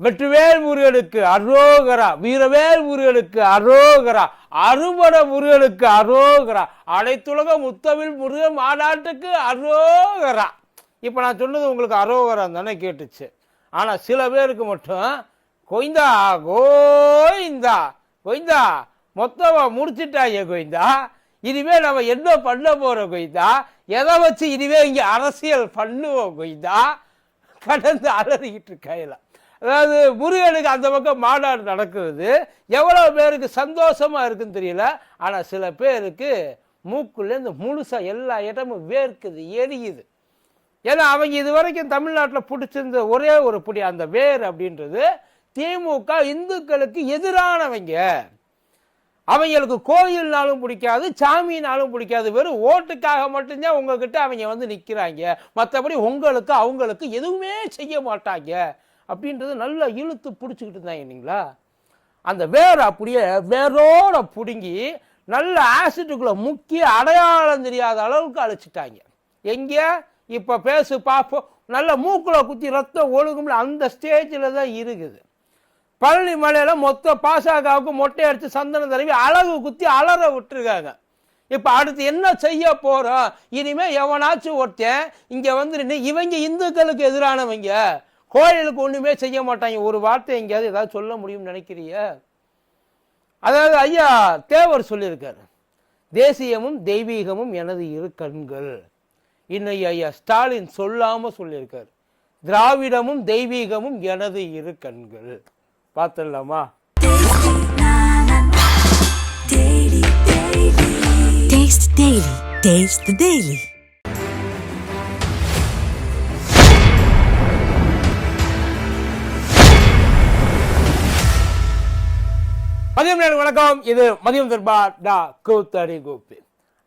வெற்றிவேல் முருகனுக்கு அரோகரா வீரவேல் முருகனுக்கு அரோகரா அறுபட முருகனுக்கு அரோகரா அனைத்துலக முத்தமிழ் முருகன் மாநாட்டுக்கு அரோகரா. இப்போ நான் சொன்னது உங்களுக்கு அரோகரா தானே கேட்டுச்சு. ஆனால் சில பேருக்கு மட்டும் கொய்ந்தா கோய்ந்தா கொய்ந்தா மொத்தமா முடிச்சிட்டாங்க கொய்ந்தா இனிமே நம்ம என்ன பண்ண போகிறோம் கொய்தா எதை வச்சு இனிமே இங்க அரசியல் பண்ணுவோம் கொய்தா கடந்து அலறிக்கிட்டு இருக்காயில. அதாவது முருகனுக்கு அந்த பக்கம் மாநாடு நடக்கிறது. எவ்வளோ பேருக்கு சந்தோஷமாக இருக்குன்னு தெரியல. ஆனால் சில பேருக்கு மூக்குலேருந்து முழுசாக எல்லா இடமும் வேர்க்குது எரியுது. ஏன்னா அவங்க இது வரைக்கும் தமிழ்நாட்டில் பிடிச்சிருந்த ஒரே ஒரு பிடி அந்த வேர் அப்படின்றது திமுக இந்துக்களுக்கு எதிரானவங்க. அவங்களுக்கு கோயில்னாலும் பிடிக்காது சாமினாலும் பிடிக்காது. வெறும் ஓட்டுக்காக மட்டும்தான் உங்ககிட்ட அவங்க வந்து நிற்கிறாங்க மற்றபடி உங்களுக்கு அவங்களுக்கு எதுவுமே செய்ய மாட்டாங்க. அப்படின்றது நல்லா இழுத்து பிடிச்சிக்கிட்டு இருந்தாங்க இல்லைங்களா? அந்த வேர் அப்படியே வேரோட பிடுங்கி நல்ல ஆசிட்டுக்குள்ளே முக்கிய அடையாளம் தெரியாத அளவுக்கு அழைச்சிட்டாங்க. எங்கே? இப்போ பேசு பார்ப்போம் நல்ல மூக்கில் குத்தி ரத்தம் ஒழுங்கும்ல அந்த ஸ்டேஜில் தான் இருக்குது. பழனி மலையில் மொத்த பாசாக்காவுக்கு மொட்டை அடித்து சந்தன தடவி அழகு குத்தி அலற விட்டுருக்காங்க. இப்போ அடுத்து என்ன செய்ய போகிறோம் இனிமேல் எவனாச்சும் ஒருத்தன் இங்கே வந்து இவங்க இந்துக்களுக்கு எதிரானவங்க. கோயிலுக்கு ஒன்றுமே செய்ய மாட்டாங்க. ஒரு வார்த்தை எங்கேயாவது ஏதாவது சொல்ல முடியும்னு நினைக்கிறிய அதாவது ஐயா தேவர் சொல்லியிருக்காரு தேசியமும் தெய்வீகமும் எனது இரு கண்கள். இன்னைக்கு ஐயா ஸ்டாலின் சொல்லாமல் சொல்லியிருக்கார் திராவிடமும் தெய்வீகமும் எனது இரு கண்கள். பார்த்துடலாமா? Daily, மதியம் நேரம் வணக்கம். இது மதியம் தர்பா டா கூத்தடி கூப்பு.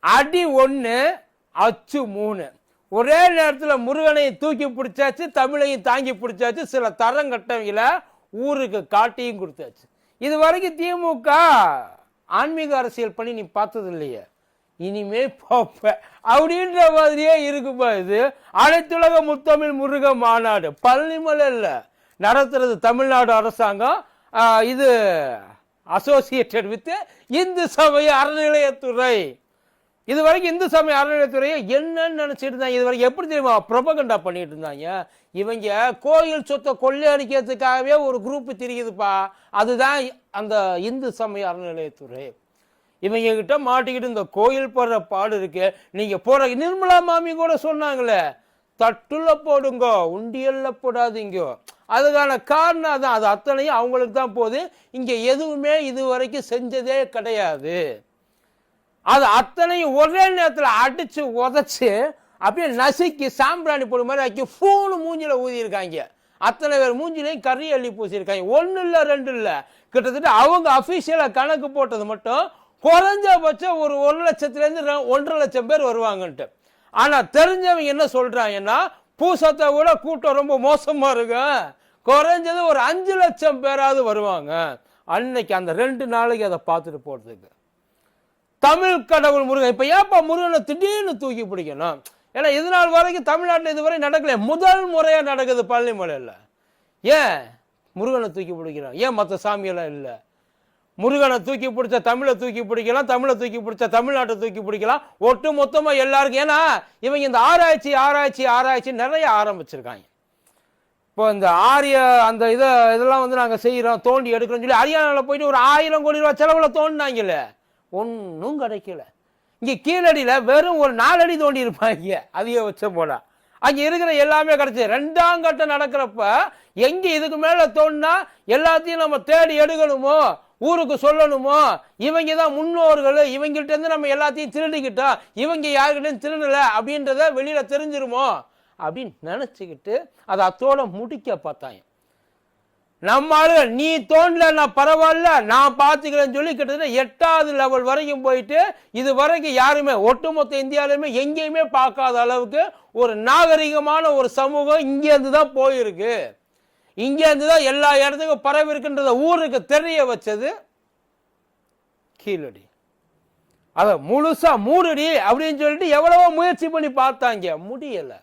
அடி ஒன்று அச்சு மூணு. ஒரே நேரத்தில் முருகனை தூக்கி பிடிச்சாச்சு தமிழையும் தாங்கி பிடிச்சாச்சு சில தரங்கட்டவங்கள ஊருக்கு காட்டியும் கொடுத்தாச்சு. இது வரைக்கும் திமுக ஆன்மீக அரசியல் பண்ணி நீ பார்த்தது இல்லையே இனிமே பார்ப்ப அப்படின்ற மாதிரியே இருக்குப்பா இது? அனைத்துலக முத்தமிழ் முருக மாநாடு. பழனிமலை இல்லை நடத்துறது தமிழ்நாடு அரசாங்கம். இது அசோசியேட்டட் வித் இந்து சமய அறநிலையத்துறை. இது வரைக்கும் இந்து சமய அறநிலையத்துறையை என்னன்னு நினச்சிட்டு இருந்தாங்க இது வரைக்கும் எப்படி தெரியுமா? ப்ரொபகண்டா பண்ணிட்டு இருந்தாங்க. இவங்க கோயில் சொத்தை கொள்ளையடிக்கிறதுக்காகவே ஒரு குரூப் தெரியுதுப்பா. அதுதான் அந்த இந்து சமய அறநிலையத்துறை. இவங்க கிட்ட மாட்டிக்கிட்டு இந்த கோயில் போடுற பாடு இருக்கு. நீங்கள் போகிற நிர்மலா மாமி கூட சொன்னாங்களே தட்டுல போடுங்க உண்டியல்ல போடாதீங்க. அதுக்கான காரணம் அதான். அது அத்தனையும் அவங்களுக்கு தான் போகுது இங்கே எதுவுமே இது வரைக்கும் செஞ்சதே கிடையாது. அது அத்தனையும் ஒரே நேரத்தில் அடித்து உதச்சி அப்படியே நசுக்கி சாம்பிராணி போடு மாதிரி ஆக்கி ஃபூனு மூஞ்சில் ஊதியிருக்காங்க. அத்தனை பேர் மூஞ்சிலையும் கறி அள்ளி பூசியிருக்காங்க. ஒன்றும் இல்லை ரெண்டு இல்லை. கிட்டத்தட்ட அவங்க அஃபீஷியலாக கணக்கு போட்டது மட்டும் குறைஞ்சபட்சம் ஒரு ஒரு லட்சத்துலேருந்து ஒன்றரை லட்சம் பேர் வருவாங்கன்ட்டு. ஆனால் தெரிஞ்சவங்க என்ன சொல்கிறாங்கன்னா பூசத்தை விட கூட்டம் ரொம்ப மோசமாக இருக்கும் குறைஞ்சது ஒரு அஞ்சு லட்சம் பேராவது வருவாங்க. அன்னைக்கு அந்த ரெண்டு நாளைக்கு அதை பார்த்துட்டு போகிறதுக்கு தமிழ் கடவுள் முருகன். இப்போ ஏன்ப்பா முருகனை திடீர்னு தூக்கி பிடிக்கணும்? ஏன்னா இது நாள் வரைக்கும் தமிழ்நாட்டில் இதுவரை நடக்கல. முதல் முறையாக நடக்குது பழனிமலையில். ஏன் முருகனை தூக்கி பிடிக்கிறான் ஏன் மற்ற சாமியெல்லாம் இல்லை? முருகனை தூக்கி பிடிச்ச தமிழை தூக்கி பிடிக்கலாம் தமிழை தூக்கி பிடிச்ச தமிழ்நாட்டை தூக்கி பிடிக்கலாம். ஒட்டு மொத்தமாக எல்லாருக்கும் ஏன்னா இவங்க இந்த ஆராய்ச்சி ஆராய்ச்சி ஆராய்ச்சி நிறைய ஆரம்பிச்சிருக்காங்க. இப்போ இந்த ஆரிய அந்த இதை இதெல்லாம் வந்து நாங்கள் செய்கிறோம் தோண்டி எடுக்கிறோம்னு சொல்லி ஹரியானாவில் போயிட்டு ஒரு ஆயிரம் கோடி ரூபா செலவில் தோண்டினாங்களே ஒன்றும் கிடைக்கல. இங்கே கீழடியில் வெறும் ஒரு நாலடி தோண்டி இருப்பாங்க அதிகபட்சம் போல அங்கே இருக்கிற எல்லாமே கிடச்சி. ரெண்டாம் கட்டம் நடக்கிறப்ப எங்கே இதுக்கு மேலே தோணுனா எல்லாத்தையும் நம்ம தேடி எடுக்கணுமோ? ஊருக்கு சொல்லணுமோ? இவங்க தான் முன்னோர்கள். இவங்கள்ட்ட இருந்து நம்ம எல்லாத்தையும் திருடிக்கிட்டோம் இவங்க யாருக்கிட்டையும் திருடலை அப்படின்றத வெளியில் தெரிஞ்சிருமோ? அப்படின்னு நினச்சிக்கிட்டு அதை அத்தோட முடிக்க பார்த்தாங்க. நம்ம ஆளுங்க நீ தோண்டல நான் பரவாயில்ல நான் பார்த்துக்கிறேன்னு சொல்லி கிட்டத்தட்ட எட்டாவது லெவல் வரைக்கும் போயிட்டு இது வரைக்கும் யாருமே ஒட்டுமொத்த இந்தியாவிலுமே எங்கேயுமே பார்க்காத அளவுக்கு ஒரு நாகரிகமான ஒரு சமூகம் இங்கேருந்து தான் போயிருக்கு. இங்கேருந்து தான் எல்லா இடத்துக்கும் பரவி இருக்குன்றத ஊருக்கு தெரிய வச்சது கீழடி. அதை முழுசா மூடுடி அப்படின்னு சொல்லிட்டு எவ்வளவோ முயற்சி பண்ணி பார்த்தாங்க. முடியலை.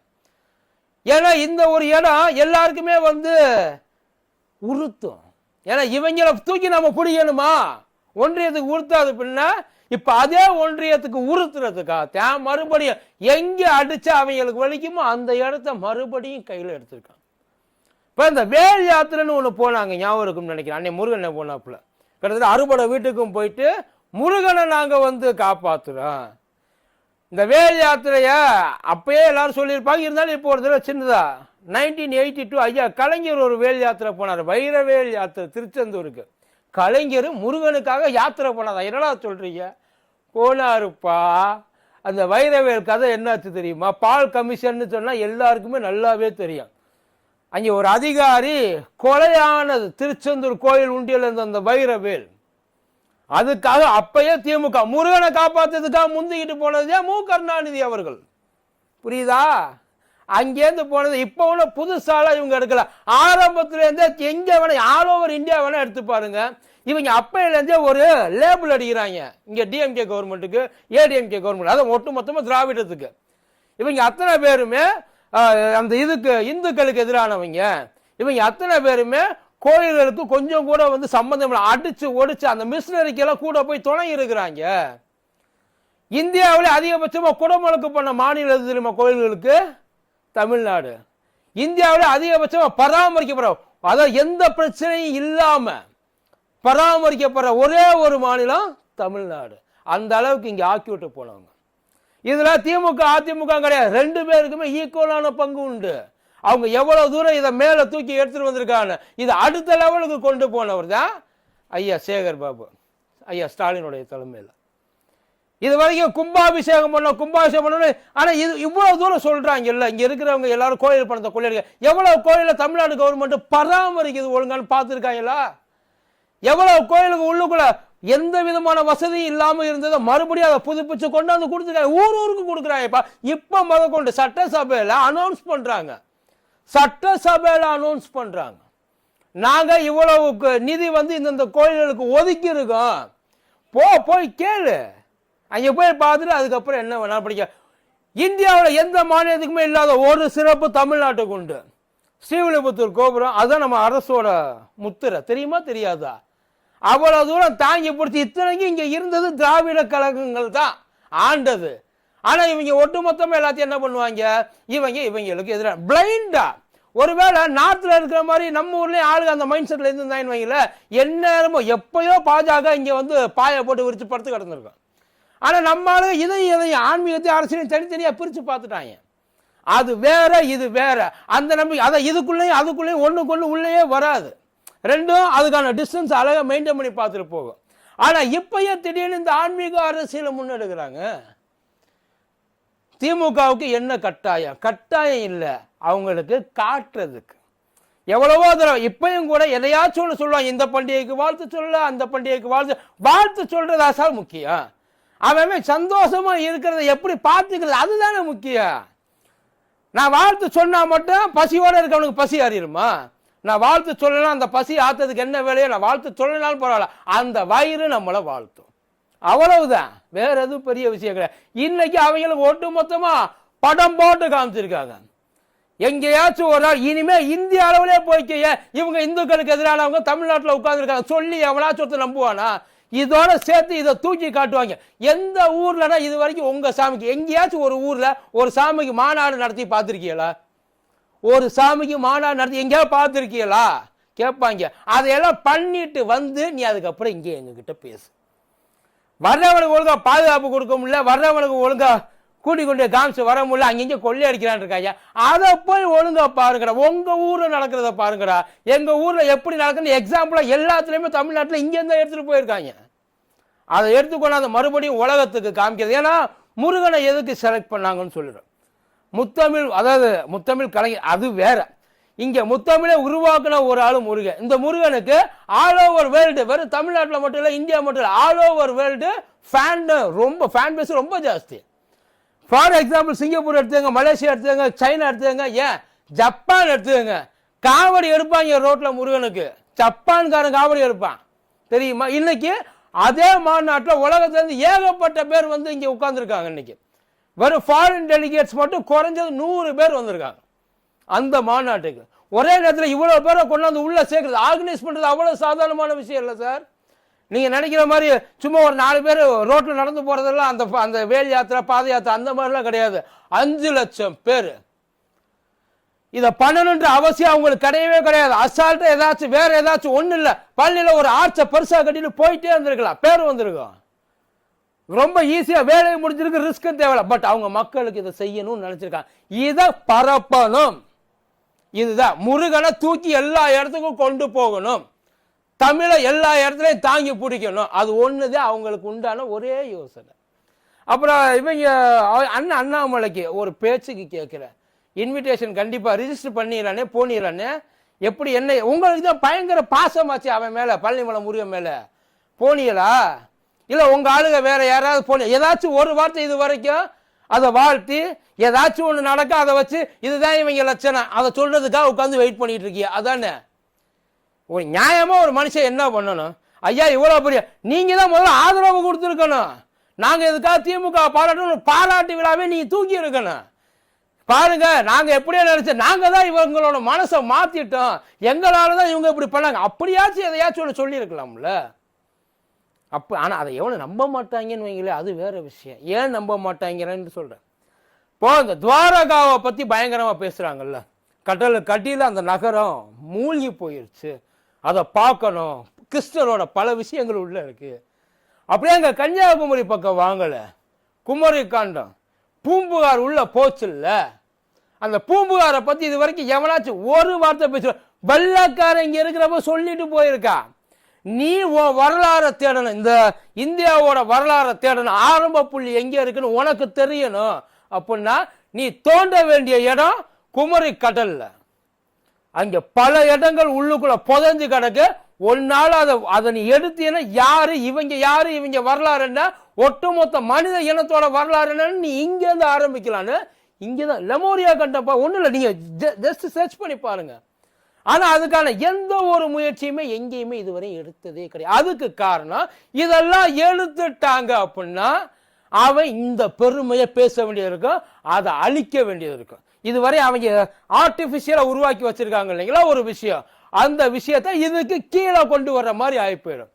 ஏன்னா இந்த ஒரு இடம் எல்லாருக்குமே வந்து உறுத்தும். ஏன்னா இவங்களை தூக்கி நம்ம பிடிக்கணுமா? ஒன்றியத்துக்கு உறுத்தாது பின்ன இப்ப அதே ஒன்றியத்துக்கு உறுத்துறதுக்காகத்தான் மறுபடியும் எங்க அடிச்சா அவங்களுக்கு வலிக்குமோ அந்த இடத்த மறுபடியும் கையில் எடுத்திருக்கான் இப்போ இந்த வேல் யாத்திரைன்னு ஒன்று போனாங்க ஞாபகம் இருக்கும்னு நினைக்கிறேன். அன்னை முருகனை போனாப்புல? கிட்டத்தட்ட அறுபடை வீட்டுக்கும் போயிட்டு முருகனை நாங்கள் வந்து காப்பாற்றுறோம் இந்த வேல் யாத்திரையை அப்பயே எல்லாரும் சொல்லியிருப்பாங்க. இருந்தாலும் இப்போ ஒரு தடவை சின்னதா நைன்டீன் எயிட்டி டூ ஐயா கலைஞர் ஒரு வேல் யாத்திரை போனார். வைரவேல் யாத்திரை திருச்செந்தூருக்கு. கலைஞர் முருகனுக்காக யாத்திரை போனார்? என்னடா சொல்கிறீங்க போனாருப்பா. அந்த வைரவேல் கதை என்னாச்சு தெரியுமா? பால் கமிஷன்னு சொன்னால் எல்லாருக்குமே நல்லாவே தெரியும். அங்கே ஒரு அதிகாரி கொலையானது திருச்செந்தூர் கோயில் உண்டியில் இருந்த அந்த வைரவேல் அதுக்காக அப்பயே திமுக முருகனை காப்பாற்றுறதுக்காக முந்திக்கிட்டு போனது ஏன் மு. கருணாநிதி அவர்கள்? புரியுதா? அங்கேருந்து போனது இப்போ உள்ள புதுசால இவங்க எடுக்கல. ஆரம்பத்துலேருந்தே எங்க வேணா ஆல் ஓவர் இந்தியா வேணா எடுத்து பாருங்க. இவங்க அப்பையிலேருந்தே ஒரு லேபிள் அடிக்கிறாங்க. இங்கே டிஎம்கே கவர்மெண்ட்டுக்கு ஏடிஎம்கே கவர்மெண்ட் அதான் ஒட்டு மொத்தமாக திராவிடத்துக்கு. இவங்க அத்தனை பேருமே அந்த இதுக்கு இந்துக்களுக்கு எதிரானவங்க இவங்க அத்தனை பேருமே கோயில்களுக்கு கொஞ்சம் கூட வந்து சம்பந்தம் இல்லை. அடிச்சு ஒடிச்சு அந்த மிஷினரிக்கெல்லாம் கூட போய் துணை இருக்கிறாங்க. இந்தியாவிலே அதிகபட்சமாக குடமுழுக்கு பண்ண மாநிலம் தெரியுமா கோயில்களுக்கு? தமிழ்நாடு. இந்தியாவிலே அதிகபட்சமாக பராமரிக்கப்படுற அதாவது எந்த பிரச்சனையும் இல்லாமல் பராமரிக்கப்படுற ஒரே ஒரு மாநிலம் தமிழ்நாடு. அந்த அளவுக்கு இங்கே ஆக்கி விட்டு போனவங்க. இதில் திமுக அதிமுக கிடையாது. ரெண்டு பேருக்குமே ஈக்குவலான பங்கு உண்டு. அவங்க எவ்வளோ தூரம் இதை மேலே தூக்கி எடுத்துகிட்டு வந்திருக்காங்க இதை அடுத்த லெவலுக்கு கொண்டு போனவர் தான் ஐயா சேகர் பாபு. ஐயா ஸ்டாலினுடைய தலைமையில். இது வரைக்கும் கும்பாபிஷேகம் பண்ண கும்பாபிஷேகம் பண்ணணும் ஆனால் இது இவ்வளோ தூரம் சொல்கிறாங்க இல்லை இங்கே இருக்கிறவங்க எல்லாரும் கோயில் பணத்தை கொள்ளையடிக்க. எவ்வளோ கோயிலில் தமிழ்நாடு கவர்மெண்ட் பராமரிக்குது ஒழுங்கான்னு பார்த்துருக்காங்களா? எவ்வளவு கோயிலுக்கு உள்ளுக்குள்ள எந்த விதமான வசதியும் இல்லாமல் இருந்ததை மறுபடியும் அதை புதுப்பிச்சு கொண்டாந்து கொடுத்துருக்காங்க ஊர் ஊருக்கு கொடுக்குறாங்கப்பா இப்போ முத கொண்டு சட்டசபையில் அனௌன்ஸ் பண்ணுறாங்க சட்டசபையில் அனௌன்ஸ் பண்ணுறாங்க நாங்கள் இவ்வளவு நிதி வந்து இந்தந்த கோயில்களுக்கு ஒதுக்கி இருக்கோம் போ போய் கேளு. அங்கே போய் பார்த்துட்டு அதுக்கப்புறம் என்ன வேணாலும் படிக்க. இந்தியாவில் எந்த மாநிலத்துக்குமே இல்லாத ஒரு சிறப்பு தமிழ்நாட்டுக்கு உண்டு. ஸ்ரீவில்லிபுத்தூர் கோபுரம் அதுதான் நம்ம அரசோட முத்திரை. தெரியுமா? தெரியாதா? அவ்வளோ தூரம் தாங்கி பிடிச்சி இத்தனைக்கும் இங்கே இருந்தது திராவிட கழகங்கள் தான். ஆண்டது. ஆனால் இவங்க ஒட்டுமொத்தமாக எல்லாத்தையும் என்ன பண்ணுவாங்க? இவங்க இவங்களுக்கு எதிராக பிளைண்டா ஒருவேளை நார்த்தில் இருக்கிற மாதிரி நம்ம ஊர்லேயும் ஆளுங்க அந்த மைண்ட் செட்டில் இருந்தாங்கன்னு வைங்கள எந்நேரமும் எப்பயோ பாஜக இங்கே வந்து பாயை போட்டு விரித்து படுத்து கிடந்திருக்கோம். ஆனால் நம்ம ஆளுங்க இதையும் இதையும் ஆன்மீகத்தையும் அரசியலையும் தனித்தனியாக பிரித்து பார்த்துட்டாங்க. அது வேற இது வேற. அந்த நம்பிக்கை அதை இதுக்குள்ளேயும் அதுக்குள்ளேயும் ஒண்ணுக்கு உள்ளேயே வராது. ரெண்டும் அதுக்கான டிஸ்டன்ஸ் அழகாக மெயின்டைன் பண்ணி பார்த்துட்டு போகும். ஆனால் இப்பயே திடீர்னு இந்த ஆன்மீக அரசியலை முன்னெடுக்கிறாங்க. திமுகவுக்கு என்ன கட்டாயம்? கட்டாயம் இல்லை. அவங்களுக்கு காட்டுறதுக்கு எவ்வளவோ தடவை இப்பயும் கூட எதையாச்சும் ஒன்று சொல்லுவான் இந்த பண்டிகைக்கு வாழ்த்து சொல்ல அந்த பண்டிகைக்கு வாழ்த்து வாழ்த்து சொல்கிறது சார் முக்கியம். அவன் சந்தோஷமாக இருக்கிறத எப்படி பார்த்துக்கிறது? அதுதானே முக்கியம். நான் வாழ்த்து சொன்னால் மட்டும் பசியோடு இருக்கவனுக்கு பசி அறியுமா நான் வாழ்த்து சொல்லலாம் அந்த பசி ஆத்ததுக்கு என்ன வேலையோ நான் வாழ்த்து சொல்லலாம்னு பரவாயில்ல. அந்த வயிறு நம்மளை வாழ்த்தும். அவ்வளவுதான். வேற எதுவும் பெரிய விஷயம் கிடையாது. இன்னைக்கு அவங்களுக்கு ஒட்டு மொத்தமாக படம் போட்டு காமிச்சிருக்காங்க. எங்கேயாச்சும் ஒரு நாள் இனிமே இந்திய அளவிலே போய்க்கைய இவங்க இந்துக்களுக்கு எதிரானவங்க தமிழ்நாட்டில் உட்காந்துருக்காங்க சொல்லி எவனாச்சும் ஒருத்தர் நம்புவானா? இதோட சேர்த்து இதை தூக்கி காட்டுவாங்க. எந்த ஊர்லனா இது வரைக்கும் உங்கள் சாமிக்கு எங்கேயாச்சும் ஒரு ஊரில் ஒரு சாமிக்கு மாநாடு நடத்தி பார்த்துருக்கீங்களா? ஒரு சாமிக்கு மாநாடு நடத்தி எங்கேயாவது பார்த்துருக்கீங்களா? கேட்பாங்க. அதையெல்லாம் பண்ணிட்டு வந்து நீ அதுக்கப்புறம் இங்கே எங்ககிட்ட பேசு. வர்றவனுக்கு ஒழுங்காக பாதுகாப்பு கொடுக்க முடியல வர்றவனுக்கு ஒழுங்காக கூட்டி கொண்டு காமிச்சு வர முடியல அங்கங்கே கொள்ளை அடிக்கிறான் இருக்காங்க. அதை போய் ஒழுங்கா பாருங்கடா. உங்கள் ஊரில் நடக்கிறத பாருங்கடா. எங்கள் ஊரில் எப்படி நடக்குதுன்னு எக்ஸாம்பிளாக எல்லாத்துலேயுமே தமிழ்நாட்டில் இங்கேருந்து தான் எடுத்துகிட்டு போயிருக்காங்க. அதை எடுத்துக்கொண்டாந்து மறுபடியும் உலகத்துக்கு காமிக்கிறது. ஏன்னா முருகனை எதுக்கு செலக்ட் பண்ணாங்கன்னு சொல்லிடுறோம் முத்தமிழ் அதாவது முத்தமிழ் கலைஞர் அது வேற. இங்க முத்தமிழை உருவாக்குன ஒரு ஆளு முருகன். இந்த முருகனுக்கு ஆல் ஓவர் வேர்ல்டு வெறும் தமிழ்நாட்டில் மட்டும் இல்லை இந்தியா மட்டும் இல்லை ஆல் ஓவர் வேர்ல்டு ஃபேன் ரொம்ப ஃபேன் பேஸ் ரொம்ப ஜாஸ்தி. ஃபார் எக்ஸாம்பிள் சிங்கப்பூர் எடுத்துங்க மலேசியா எடுத்துங்க சைனா எடுத்துங்க ஏன்? ஜப்பான் எடுத்துங்க காவடி எடுப்பாங்க ரோட்டில் முருகனுக்கு. ஜப்பான்காரன் காவடி எடுப்பான். தெரியுமா? இன்னைக்கு அதே மாநாட்டில் உலகத்துலேருந்து ஏகப்பட்ட பேர் வந்து இங்கே உட்காந்துருக்காங்க இன்னைக்கு. வெறும் ஃபாரின் டெலிகேட்ஸ் மட்டும் குறைஞ்சது நூறு பேர் வந்திருக்காங்க. அந்த மாநாட்டுக்கு. ஒரே நேரத்தில் இவ்வளோ பேரை கொண்டாந்து உள்ளே சேர்க்குறது ஆர்கனைஸ் பண்ணுறது அவ்வளோ சாதாரணமான விஷயம் இல்லை சார் நீங்கள் நினைக்கிற மாதிரி சும்மா ஒரு நாலு பேர் ரோட்டில் நடந்து போகிறதெல்லாம் அந்த அந்த வேல் யாத்திரை பாத யாத்திரை அந்த மாதிரிலாம் கிடையாது. அஞ்சு லட்சம் பேர். இதை பண்ணணுன்ற அவசியம் அவங்களுக்கு கிடையவே கிடையாது. அசால்ட்டாக ஏதாச்சும் வேறு ஏதாச்சும் ஒன்றும் இல்லை பள்ளியில் ஒரு ஆர்ச்சை பெருசாக கட்டிட்டு போயிட்டே இருந்திருக்கலாம் பேர் வந்திருக்கோம். ரொம்ப ஈஸியாக வேலையை முடிஞ்சிருக்கு ரிஸ்க்கும் தேவையில்ல. பட் அவங்க மக்களுக்கு இதை செய்யணும்னு நினச்சிருக்காங்க. இதை பரப்பணும். இதுதான். முருகனை தூக்கி எல்லா இடத்துக்கும் கொண்டு போகணும். தமிழை எல்லா இடத்துலையும் தாங்கி பிடிக்கணும். அது ஒண்ணுதான் அவங்களுக்கு உண்டான ஒரே யோசனை. அப்புறம் இவங்க அண்ணன் அண்ணாமலைக்கு ஒரு பேச்சுக்கு கேட்குறேன். இன்விடேஷன் கண்டிப்பாக ரிஜிஸ்டர் பண்ணிடுறானே போனிடுறானே. எப்படி என்ன உங்களுக்கு தான் பயங்கர பாசமாச்சு அவன் மேலே பழனிமலை முருகன் மேலே. போனீங்களா இல்லை உங்கள் ஆளுங்க வேறு யாராவது போன ஏதாச்சும் ஒரு வார்த்தை இது வரைக்கும் அதை வாழ்த்தி ஏதாச்சும் ஒன்று நடக்க அதை வச்சு இதுதான் இவங்க லட்சணம். அதை சொல்றதுக்காக உட்காந்து வெயிட் பண்ணிகிட்டு இருக்கியா. அதானே? ஒரு நியாயமாக ஒரு மனுஷன் என்ன பண்ணணும்? ஐயா இவ்வளோ பெரிய நீங்கள் தான் முதல்ல ஆதரவு கொடுத்துருக்கணும். நாங்கள் இதுக்காக திமுக பாராட்டணும் பாராட்டு விழாவே நீங்கள் தூக்கி இருக்கணும். பாருங்க நாங்கள் எப்படியோ நினைச்சோம் நாங்கள் தான் இவங்களோட மனசை மாற்றிட்டோம் எங்களால தான் இவங்க இப்படி பண்ணாங்க. அப்படியாச்சும் எதையாச்சும் ஒன்று சொல்லியிருக்கலாம்ல. அப்போ ஆனால் அதை எவ்வளோ நம்ப மாட்டாங்கன்னு வைங்களே அது வேறு விஷயம். ஏன் நம்ப மாட்டாங்கிறேன்னு சொல்கிறேன் இப்போ இந்த துவாரகாவை பற்றி பயங்கரமாக பேசுகிறாங்கல்ல கடல் கட்டியில் அந்த நகரம் மூழ்கி போயிடுச்சு அதை பார்க்கணும். கிருஷ்ணரோட பல விஷயங்கள் உள்ளே இருக்குது அப்படியே அங்கே கன்னியாகுமரி பக்கம் வாங்கலை. குமரி காண்டம். பூம்புகார் உள்ளே போச்சுல்ல. அந்த பூம்புகாரை பற்றி இது வரைக்கும் எவனாச்சும் ஒரு வார்த்தை பேச வெள்ளக்காரன் இங்கே இருக்கிறப்ப சொல்லிட்டு போயிருக்கா நீ உன் வரலாறை தேடணும். இந்த இந்தியாவோட வரலாறை தேடணும். ஆரம்ப புள்ளி எங்கே இருக்குன்னு உனக்கு தெரியணும். அப்படின்னா நீ தோண்ட வேண்டிய இடம் குமரி கடல்ல. அங்கே பல இடங்கள் உள்ளுக்குள்ள புதஞ்சு கிடக்கு. ஒரு நாள் அதை அதை நீ எடுத்தீங்கன்னா யாரு இவங்க யாரு இவங்க வரலாறு என்ன? ஒட்டுமொத்த மனித இனத்தோட வரலாறு என்னன்னு நீ இங்கேருந்து ஆரம்பிக்கலான்னு இங்கே தான் லெமோரியா கண்டப்பா ஒன்றும் இல்லை நீங்கள் ஜஸ்ட் சர்ச் பண்ணி பாருங்கள் ஆனால் அதுக்கான எந்த ஒரு முயற்சியுமே எங்கேயுமே இதுவரை எடுத்ததே கிடையாது. அதுக்கு காரணம் இதெல்லாம் எடுத்துட்டாங்க அப்படின்னா அவன் இந்த பெருமையை பேச வேண்டியது இருக்கும் அதை அழிக்க வேண்டியது இருக்கும். இதுவரை அவங்க ஆர்டிஃபிஷியலாக உருவாக்கி வச்சிருக்காங்க இல்லைங்களா ஒரு விஷயம். அந்த விஷயத்தை இதுக்கு கீழே கொண்டு வர்ற மாதிரி ஆகி போயிடும்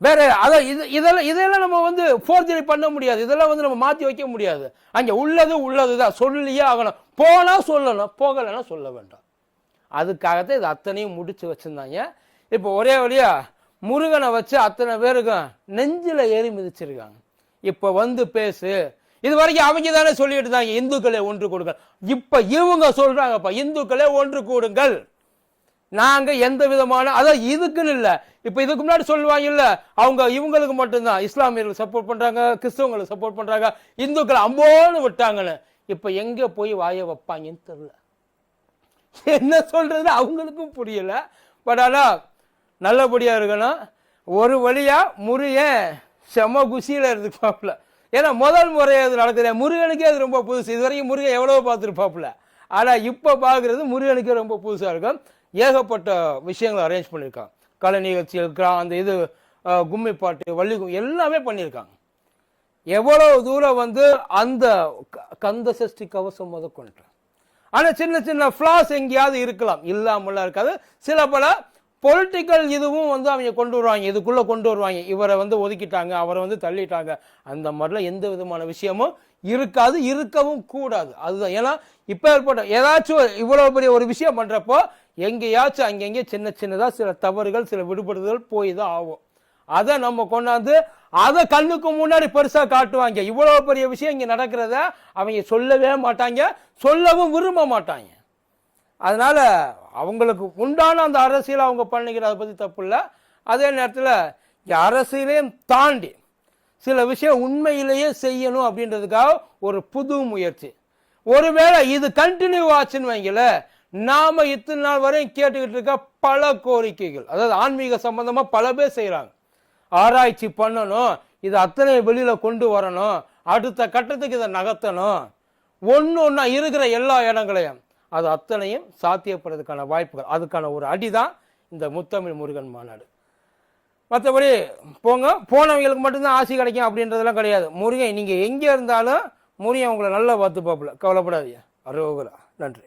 வேற அதான் இது இதெல்லாம் இதெல்லாம் நம்ம வந்து ஃபோர்ஜரி பண்ண முடியாது. இதெல்லாம் வந்து நம்ம மாற்றி வைக்க முடியாது. அங்கே உள்ளது உள்ளது தான் சொல்லியே ஆகணும். போனால் சொல்லணும் போகலைன்னா சொல்ல வேண்டாம். அதுக்காகத்தான் இது அத்தனையும் முடிச்சு வச்சுருந்தாங்க. இப்போ ஒரே வழியா முருகனை வச்சு அத்தனை பேருக்கும் நெஞ்சில் ஏறி மிதிச்சிருக்காங்க. இப்போ வந்து பேசு. இது வரைக்கும் அவங்க தானே சொல்லிட்டு இருந்தாங்க இந்துக்களே ஒன்று கொடுங்கள். இப்போ இவங்க சொல்கிறாங்கப்பா இந்துக்களே ஒன்று கூடுங்கள். நாங்கள் எந்த விதமான அதான் இதுக்குன்னு இல்லை. இப்போ இதுக்கு முன்னாடி சொல்லுவாங்க இல்லை அவங்க இவங்களுக்கு மட்டும்தான். இஸ்லாமியர்கள் சப்போர்ட் பண்ணுறாங்க கிறிஸ்தவங்களுக்கு சப்போர்ட் பண்ணுறாங்க இந்துக்களை அம்போன்னு விட்டாங்கன்னு. இப்போ எங்கே போய் வாய வைப்பாங்கன்னு தெரில என்ன சொல்கிறது அவங்களுக்கும் புரியல. பட் ஆனால் நல்லபடியாக இருக்கணும். ஒரு வழியாக முருகன் செம குசியில் இருந்துப்பாப்புல. ஏன்னா முதல் முறையாக அது நடக்குது. முருகனுக்கே அது ரொம்ப புதுசு. இது வரைக்கும் முருகன் எவ்வளோ பார்த்துருப்பாப்புல. ஆனால் இப்போ பார்க்குறது முருகனுக்கே ரொம்ப புதுசாக இருக்கும். ஏகப்பட்ட விஷயங்களை அரேஞ்ச் பண்ணியிருக்கான் கலை நிகழ்ச்சிகள் கிரா- அந்த இது கும்மி பாட்டு வள்ளி கு- எல்லாமே பண்ணியிருக்காங்க எவ்வளோ தூரம் வந்து அந்த க- கந்த சஷ்டி கவசம் முத ஆனால் சின்ன சின்ன ஃப்ளாஸ் எங்கேயாவது இருக்கலாம். இல்லாமலாம் இருக்காது. சில பல பொலிட்டிக்கல் இதுவும் வந்து அவங்க கொண்டு வருவாங்க. இதுக்குள்ளே கொண்டு வருவாங்க. இவரை வந்து ஒதுக்கிட்டாங்க அவரை வந்து தள்ளிட்டாங்க. அந்த மாதிரிலாம் எந்த விதமான விஷயமும் இருக்காது இருக்கவும் கூடாது. அதுதான். ஏன்னா இப்போ ஏற்பட்ட ஏதாச்சும் இவ்வளோ பெரிய ஒரு விஷயம் பண்ணுறப்போ எங்கேயாச்சும் அங்கங்கே சின்ன சின்னதாக சில தவறுகள் சில விடுபடுதல் போய் தான் ஆகும். அதை நம்ம கொண்டாந்து அதை கண்ணுக்கு முன்னாடி பெருசாக காட்டுவாங்க. இவ்வளோ பெரிய விஷயம் இங்கே நடக்கிறத அவங்க சொல்லவே மாட்டாங்க சொல்லவும் விரும்ப மாட்டாங்க. அதனால் அவங்களுக்கு உண்டான அந்த அரசியலை அவங்க பண்ணிக்கிறத பற்றி தப்பு இல்லை. அதே நேரத்தில் அரசியலையும் தாண்டி சில விஷயம் உண்மையிலேயே செய்யணும் அப்படின்றதுக்காக ஒரு புது முயற்சி. ஒருவேளை இது கண்டினியூ ஆச்சுன்னு வைங்கள நாம இத்தனை நாள் வரையும் கேட்டுக்கிட்டு இருக்க பல கோரிக்கைகள். அதாவது ஆன்மீக சம்பந்தமாக பல பேர் செய்கிறாங்க ஆராய்ச்சி பண்ணணும். இது அத்தனை வெளியில் கொண்டு வரணும். அடுத்த கட்டத்துக்கு இதை நகர்த்தணும். ஒன்று ஒன்றா இருக்கிற எல்லா இடங்களையும். அது அத்தனையும் சாத்தியப்படுறதுக்கான வாய்ப்புகள். அதுக்கான ஒரு அடிதான் இந்த முத்தமிழ் முருகன் மாநாடு. மற்றபடி போங்க. போனவங்களுக்கு மட்டும்தான் ஆசை கிடைக்கும் அப்படின்றதெல்லாம் கிடையாது. முருகன் நீங்கள் எங்கே இருந்தாலும் முருகன் உங்களை நல்லா பார்த்து பார்ப்பல கவலைப்படாதீங்க. அரோகரா. நன்றி.